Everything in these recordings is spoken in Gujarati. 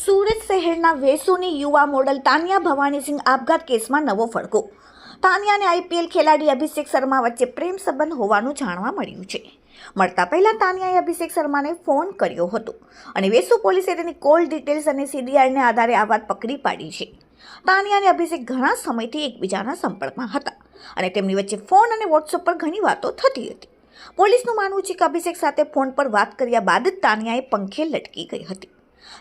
સુરત શહેરના વેસુની યુવા મોડલ તાનિયા ભવાનીસિંહ આપઘાત કેસમાં નવો ફડકો. તાનિયા અને આઈપીએલ ખેલાડી અભિષેક શર્મા વચ્ચે પ્રેમ સંબંધ હોવાનું જાણવા મળ્યું છે. મળતા પહેલા તાનિયાએ અભિષેક શર્માને ફોન કર્યો હતો અને વેસુ પોલીસે તેની કોલ ડિટેલ્સ અને સીડીઆરને આધારે આ વાત પકડી પાડી છે. તાનિયા અને અભિષેક ઘણા સમયથી એકબીજાના સંપર્કમાં હતા અને તેમની વચ્ચે ફોન અને વોટ્સઅપ પર ઘણી વાતો થતી હતી. પોલીસનું માનવું છે કે અભિષેક સાથે ફોન પર વાત કર્યા બાદ તાનિયાએ પંખે લટકી ગઈ હતી.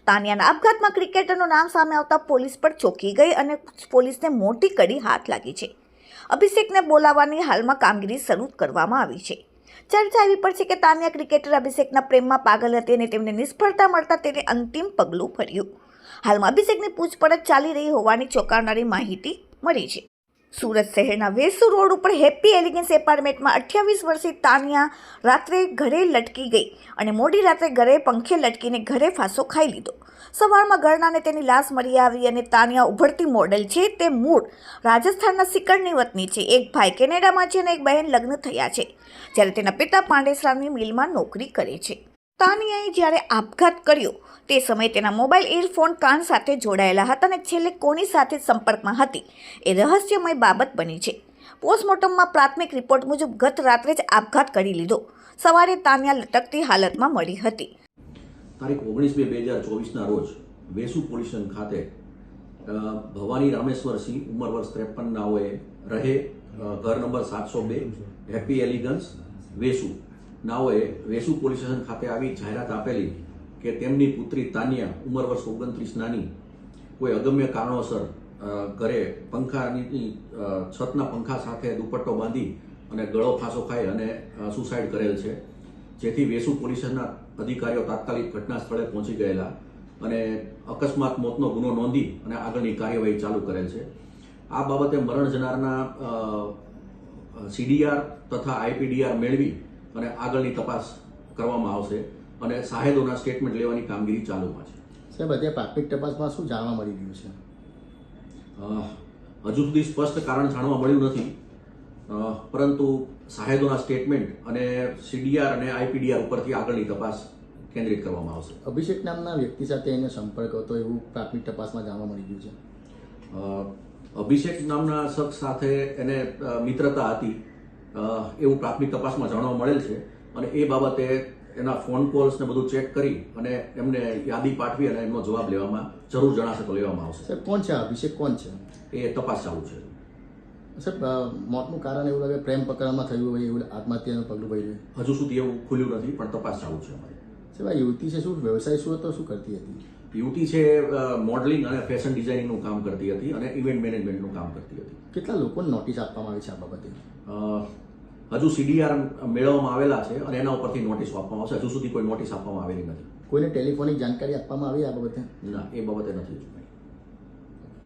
તાનિયાના આપઘાતમાં ક્રિકેટરનું નામ સામે આવતા પોલીસ પર ચોંકી ગઈ અને પોલીસને મોટી કડી હાથ લાગી છે. અભિષેકને બોલાવવાની હાલમાં કામગીરી શરૂ કરવામાં આવી છે. ચર્ચા એવી પણ છે કે તાનિયા ક્રિકેટર અભિષેકના પ્રેમમાં પાગલ હતી અને તેમને નિષ્ફળતા મળતા તેને અંતિમ પગલું ભર્યું. હાલમાં અભિષેકની પૂછપરછ ચાલી રહી હોવાની ચોંકાવનારી માહિતી મળી છે. સુરત શહેરના વેસુ રોડ ઉપર હેપી એલિગન્સ એપાર્ટમેન્ટમાં અઠ્યાવીસ વર્ષીય તાનિયા રાત્રે ઘરે લટકી ગઈ અને મોડી રાત્રે ઘરે પંખે લટકીને ઘરે ફાંસો ખાઈ લીધો. સવારમાં ઘરનાને તેની લાશ મળી આવી અને તાનિયા ઉભરતી મોડેલ છે તે મૂળ રાજસ્થાનના સિકરની વતની છે. એક ભાઈ કેનેડામાં છે અને એક બહેન લગ્ન થયા છે, જ્યારે તેના પિતા પાંડેસરાની મિલમાં નોકરી કરે છે. તાનિયાએ જ્યારે આપઘાત કર્યો, તે સમયે તેના મોબાઈલ ઇયરફોન કાન સાથે જોડાયેલા હતા અને છેલ્લે કોની સાથે સંપર્કમાં હતી, એ રહસ્યમય બાબત બની છે. પોસ્ટમોર્ટમમાં પ્રાથમિક રિપોર્ટ મુજબ ગત રાત્રે જ આપઘાત કરી લીધો. સવારે તાનિયા લટકતી હાલતમાં મળી હતી. તારીખ ઓગણીસ બે બે હજાર ચોવીસના રોજ વેસુ પોલીસ ખાતે ભવાની રામેશ્વર ઉંમર વર્ષ ત્રેપન નાઓએ રહે ઘર નંબર સાતસો બે હેપી એલિગન્સ, વેસુ. નાઓએ વેસુ પોલીસ સ્ટેશન ખાતે આવી જાહેરાત આપેલી કે તેમની પુત્રી તાનિયા ઉંમર વર્ષ ઓગણત્રીસ નાની, કોઈ અગમ્ય કારણોસર ઘરે પંખાની છતના પંખા સાથે દુપટ્ટો બાંધી અને ગળો ફાંસો ખાઈ અને સુસાઇડ કરેલ છે. જેથી વેસુ પોલીસ અધિકારીઓ તાત્કાલિક ઘટના સ્થળે પહોંચી ગયેલા અને અકસ્માત મોતનો ગુનો નોંધી અને આગળની કાર્યવાહી ચાલુ કરેલ છે. આ બાબતે મરણ જનારના સીડીઆર તથા આઈપીડીઆર મેળવી અને આગળની તપાસ કરવામાં આવશે અને સાહેદોના સ્ટેટમેન્ટ લેવાની કામગીરી ચાલુમાં છે. સાહેબ અત્યારે પ્રાથમિક તપાસમાં શું જાણવા મળી રહ્યું છે? હજુ સુધી સ્પષ્ટ કારણ જાણવા મળ્યું નથી. પરંતુ સાહેદોના સ્ટેટમેન્ટ અને સીડીઆર અને આઈપીડીઆર ઉપરથી આગળની તપાસ કેન્દ્રિત કરવામાં આવશે. અભિષેક નામના વ્યક્તિ સાથે એનો સંપર્ક હતો એવું પ્રાથમિક તપાસમાં જાણવા મળી ગયું છે? અભિષેક નામના શખ્સ સાથે એને મિત્રતા હતી. એવું પ્રાથમિક તપાસમાં જાણવા મળેલ છે. અને એ બાબતે એના ફોન કોલ્સ ને બધું ચેક કરી અને એમને યાદી પાઠવી અને એમનો જવાબ લેવામાં જરૂર જણાશે તો લેવામાં આવશે. સાહેબ કોણ છે આ? અભિષેક કોણ છે? એ તપાસ ચાલુ છે. સર મોતનું કારણ એવું લાગે પ્રેમ પકડામાં થયું હોય એવું આત્મહત્યાનું પગલું ભર્યું હજુ સુધી એવું ખુલ્યું નથી પણ તપાસ ચાલુ છે અમારી. આ યુવતી છે શું વ્યવસાય શું હતો શું કરતી હતી? યુવતી છે મોડલિંગ અને ફેશન ડિઝાઇનિંગનું કામ કરતી હતી અને ઇવેન્ટ મેનેજમેન્ટનું કામ કરતી હતી. કેટલા લોકોને નોટિસ આપવામાં આવી છે આ બાબતે? હજુ સીડીઆર મેળવવામાં આવેલા છે અને એના ઉપરથી નોટિસ આપવામાં આવશે. હજુ સુધી કોઈ નોટિસ આપવામાં આવેલી નથી. કોઈને ટેલિફોનિક જાણકારી આપવામાં આવી આ બાબતે? ના એ બાબતે નથી